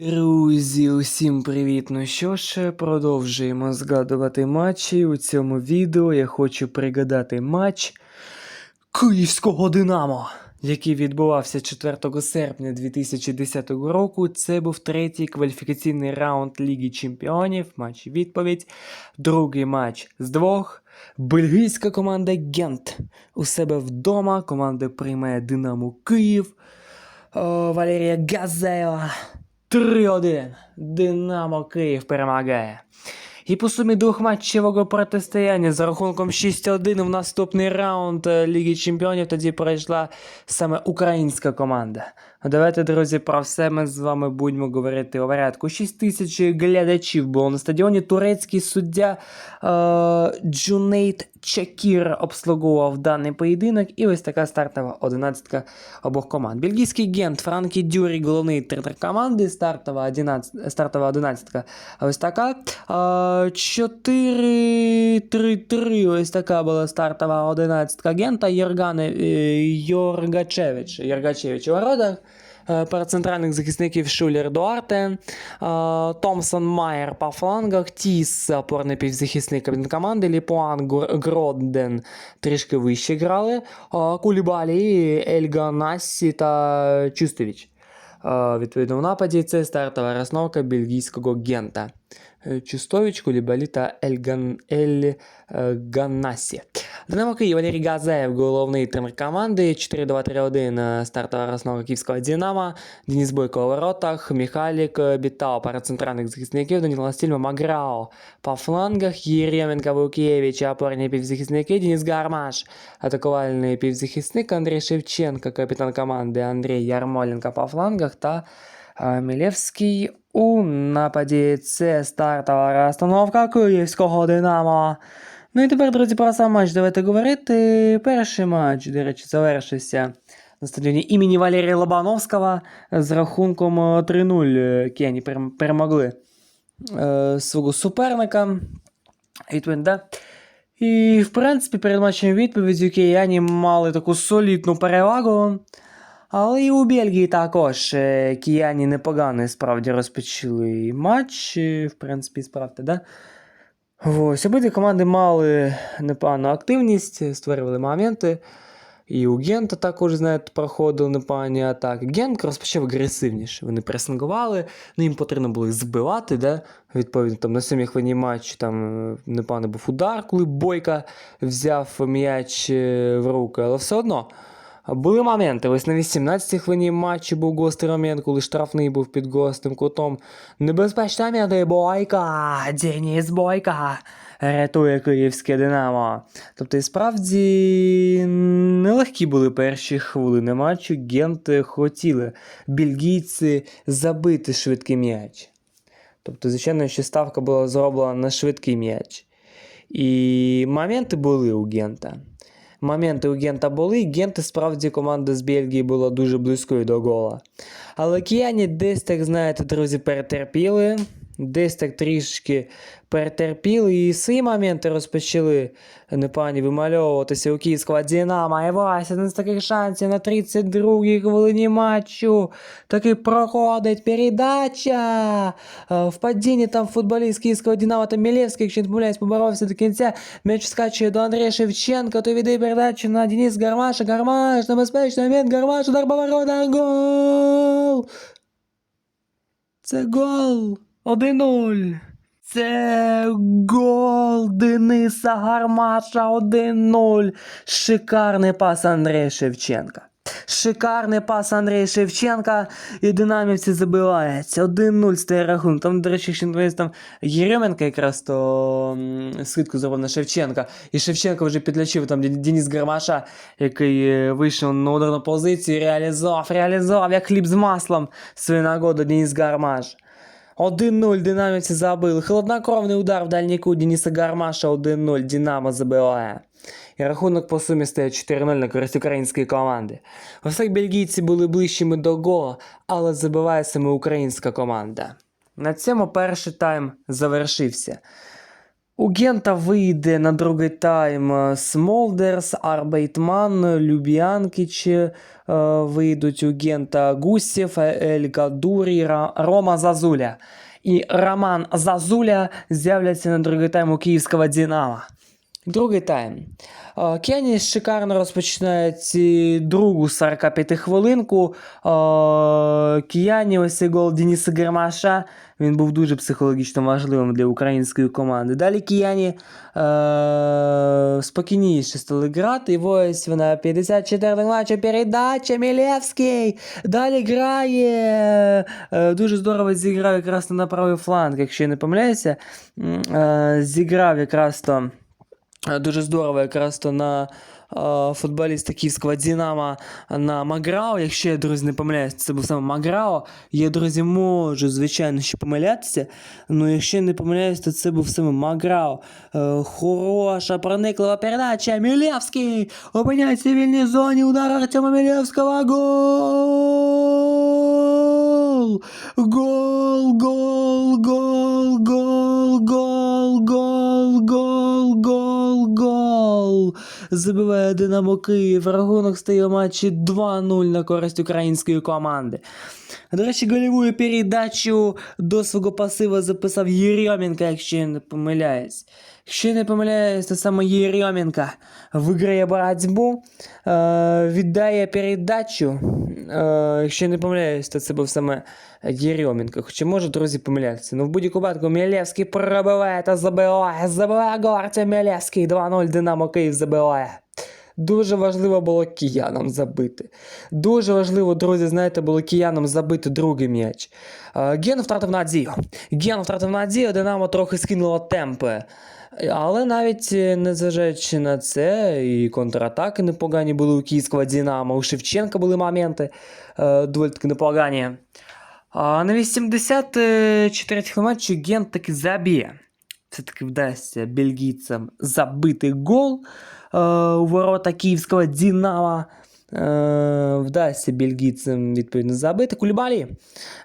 Друзі, усім привіт! Ну що ж, продовжуємо згадувати матчі. У цьому відео я хочу пригадати матч Київського Динамо, який відбувався 4 серпня 2010 року. Це був третій кваліфікаційний раунд Ліги Чемпіонів. Матч відповідь. Другий матч з двох. Бельгійська команда Гент у себе вдома. Команда приймає Динамо Київ. Валерія Газеєва. 3-1. Динамо Київ перемагає. І по сумі двохматчевого протистояння за рахунком 6-1 в наступний раунд е, Ліги Чемпіонів тоді пройшла саме українська команда. А Давайте, друзі, про все ми з вами будемо говорити у порядку. 6 тисяч глядачів було на стадіоні. Турецький суддя е, Джунейт Чакір обслуговував даний поєдинок. І ось така стартова одинадцятка обох команд. Бельгійський гент Франкі Дюрі, головний тренер команди. Стартова, 11, стартова одинадцятка. Ось така. Е, 4-3-3. Ось така була стартова одинадцятка гента. Єргане е, Йоргачевич. Йоргачевич у воротах. Е, Перед центральних захисників Шулер Дуарте, е, Томсон Майер по флангах, Тіс, опорний півзахисник капітан команди, Ліпуан Гр- Гродден трішки вище грали, е, Кулібалі, Ельга Нассі та Чустович. Е, Відповідно, в нападі це стартова розновка бельгійського гента. Е, Чустович, Кулібалі та Ельган, Ель е, Ганнасі. Динамо Київ, Валерій Газаєв, головний тренер команди, 4-2-3-1, е, стартова розновка київського Динамо, Денис Бойко у воротах, Михайлік е, Бітау, пара центральних захисників, Даніло Стільма, Маграо по флангах, Єременко, Вукєвич, опорні півзахисники, Денис Гармаш, атакувальний півзахисник, Андрій Шевченко, капітан команди, Андрій Ярмоленко по флангах та е, Мілєвський У нападі. Це стартова розстановка київського Динамо. Ну і тепер, друзі, про сам матч давайте говорити. Перший матч, до речі, завершився на стадіоні імені Валерія Лобановського з рахунком е, 3-0 Кені перемогли е, свого суперника. Да? І, в принципі, перед матчем відповіддю кияні мали таку солідну перевагу. Але і у Бельгії також е, кияні непогано справді розпочали матч. е, В принципі, справді, да? Ось, обидві команди мали непогану активність, створювали моменти. І у Гента також, знаєте, проходили непогані атаки. Гент розпочав агресивніше. Вони пресингували, ну їм потрібно було їх збивати, да? відповідно, там на сьомій хвилині матчу там е, непоганий був удар, коли Бойка взяв м'яч в руки, але все одно. Були моменти. Ось на 18-й хвилині матчу був гострий момент, коли штрафний був під гострим кутом. Небезпечний момент і Бойка! Деніс Бойка! Рятує київське Динамо. Тобто, і справді нелегкі були перші хвилини матчу. Генти хотіли бельгійці забити швидкий м'яч. Тобто, звичайно, що ставка була зроблена на швидкий м'яч. І моменти були у Гента. Моменти у Гента були, Гент і справді команда з Бельгії була дуже близькою до гола. Але кияні десь так, знаєте, друзі, перетерпіли, десь так трішки перетерпіли і свої моменти розпочали непогані вимальовуватися у київського Динамо. І Вася один з таких шансів на 32-й хвилині матчу. Таки проходить передача. Е, В падінні там футболіст київського Динамо та Мілєвський, якщо не помиляюсь, поборовся до кінця. М'яч скачує до Андрія Шевченка, то віддає передачу на Денис Гармаша. Гармаш, небезпечний момент, Гармаш, удар поворота, гол! Це гол! 1-0. Це гол Дениса Гармаша 1-0. Шикарний пас Андрія Шевченка. Шикарний пас Андрія Шевченка і динамівці забивається. 1-0 стає рахунок. Там, до речі, ще там Єременко якраз то скидку зробив на Шевченка. І Шевченко вже підлічив там Ден- Денис Гармаша, який е, вийшов на ударну позицію, реалізував, реалізував, як хліб з маслом свою нагоду Денис Гармаш. 1-0 динамівці забили. Хладнокровний удар в дальній кут Дениса Гармаша 1-0. Динамо забиває. І рахунок по сумі стає 4-0 на користь української команди. Ось бельгійці були ближчими до гола, але забиває саме українська команда. На цьому перший тайм завершився. У Гента вийде на другий тайм Смолдерс, Арбейтман, Люб'янкіч е, вийдуть у Гента Гусєв, Ель Гадурі, Рома Зазуля. І Роман Зазуля з'являться на другий тайм у київського Динамо. Другий тайм. Е, Кені шикарно розпочинає ці другу 45 хвилинку. Е, Кияні ось цей гол Дениса Гермаша. Він був дуже психологічно важливим для української команди. Далі кияні е, спокійніше стали грати. І ось вона 54 матчу передача Мілевський. Далі грає. Е, дуже здорово зіграв якраз на правий фланг, якщо я не помиляюся. Зіграв якраз то. Е, Дуже здорово якраз то на е, футболіста київського Динамо на Маграо. Якщо я, друзі, не помиляюсь, це був саме Маграо. Я, друзі, можу, звичайно, ще помилятися. Ну, якщо я не помиляюсь, то це був саме Маграо. Е, хороша, прониклива передача. Мілевський опиняється в вільній зоні. Удар Артема Мілевського. Гол! Гол, гол, гол, Забиває Динамо Київ. Рахунок стає в матчі 2-0 на користь української команди. До речі, гольову передачу до свого пасива записав Єрьоменко, якщо я не помиляюсь. Якщо я не помиляюсь, то саме Єрьоменко виграє боротьбу, е, віддає передачу. Е, якщо я не помиляюсь, то це був саме Єрьоменко. Хоча може, друзі, помилятися. Ну, в будь-якому випадку Мілевський пробиває та забиває. Забиває гол Артем Мілевський. 2-0 Динамо Київ забиває. Дуже важливо було киянам забити. Дуже важливо, друзі, знаєте, було киянам забити другий м'яч. Е, Ген втратив надію. Ген втратив надію, Динамо трохи скинуло темпи. Але навіть е, незважаючи на це, і контратаки непогані були у київського Динамо, у Шевченка були моменти е, доволі таки непогані. А на 84 матчу Ген таки заб'є. Все-таки вдасться бельгійцям забити гол е, у ворота київського Динамо. Е, вдасться бельгійцям відповідно забити. Кулібалі.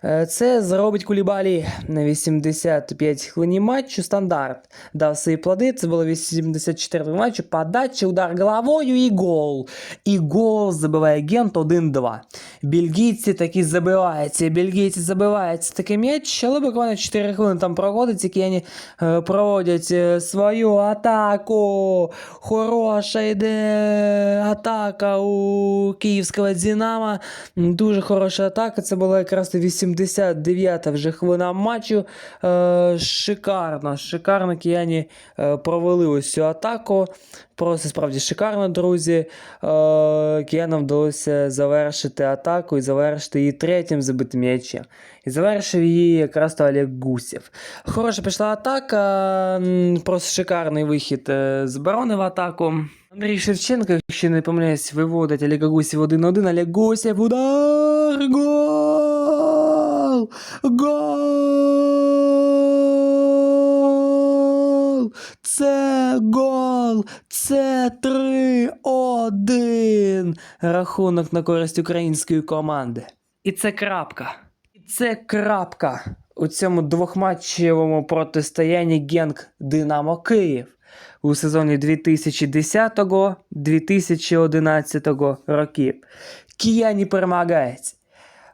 Е, це зробить Кулібалі на 85 хвилині матчу. Стандарт дав свої плоди. Це було 84 матчу. Подача, удар головою і гол. І гол забиває Гент 1-2. Бельгійці таки забиваються. Бельгійці забиваються такий м'яч, але буквально 4 хвилини там проходить, які вони е, проводять свою атаку. Хороша йде атака у київського Динамо. Дуже хороша атака. Це була якраз 89-та вже хвилина матчу. Е, шикарно, шикарно кияні е, провели ось цю атаку. Просто справді шикарно, друзі. Е, киянам вдалося завершити атаку і завершити її третім забитим м'ячем. І завершив її якраз то Олег Гусєв. Хороша пішла атака, просто шикарний вихід з оборони в атаку. Андрій Шевченко, якщо не помиляюсь, виводить Олега Гусєв 1-1. Олег Гусєв, удар! Гол! Гол! Це гол! Це 3-1! Рахунок на користь української команди. І це крапка. І це крапка у цьому двохматчевому протистоянні Генк Динамо Київ у сезоні 2010-2011 років. Кияні перемагають.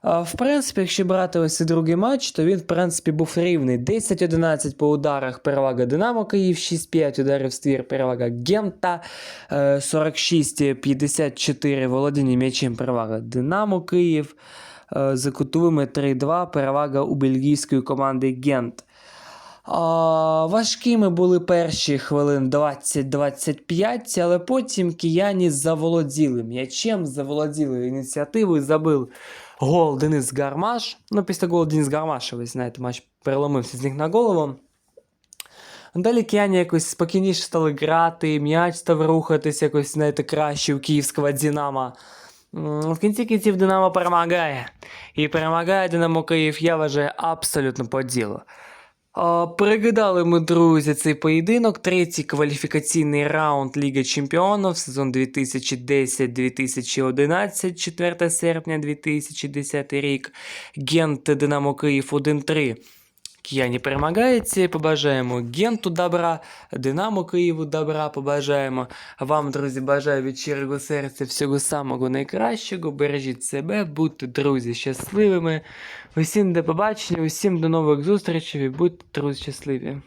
А, В принципі, якщо брати ось цей другий матч, то він, в принципі, був рівний. 10-11 по ударах перевага Динамо Київ, 6-5 ударів ствір перевага Гента, е, 46-54 володіння м'ячем перевага Динамо Київ, е, за кутовими 3-2 перевага у бельгійської команди Гент. А, важкими були перші хвилин 20-25, але потім кияні заволоділи м'ячем, заволоділи ініціативою, забив гол Денис Гармаш. Ну, після голу Денис Гармаша, ви знаєте, матч переломився з них на голову. Далі кияні якось спокійніше стали грати, м'яч став рухатись якось, знаєте, краще у київського Динамо. В кінці кінців Динамо перемагає. І перемагає Динамо Київ, я вважаю, абсолютно по ділу. А, Пригадали ми, друзі, цей поєдинок. Третій кваліфікаційний раунд Ліги Чемпіонів, сезон 2010-2011, 4 серпня 2010 рік. Гент Динамо Київ 1-3. Кияні перемагаєте, побажаємо Генту добра, Динамо Києву добра побажаємо. Вам, друзі, бажаю від щирого серця всього самого найкращого. Бережіть себе, будьте, друзі, щасливими. Усім до побачення, усім до нових зустрічей будьте, друзі, щасливі.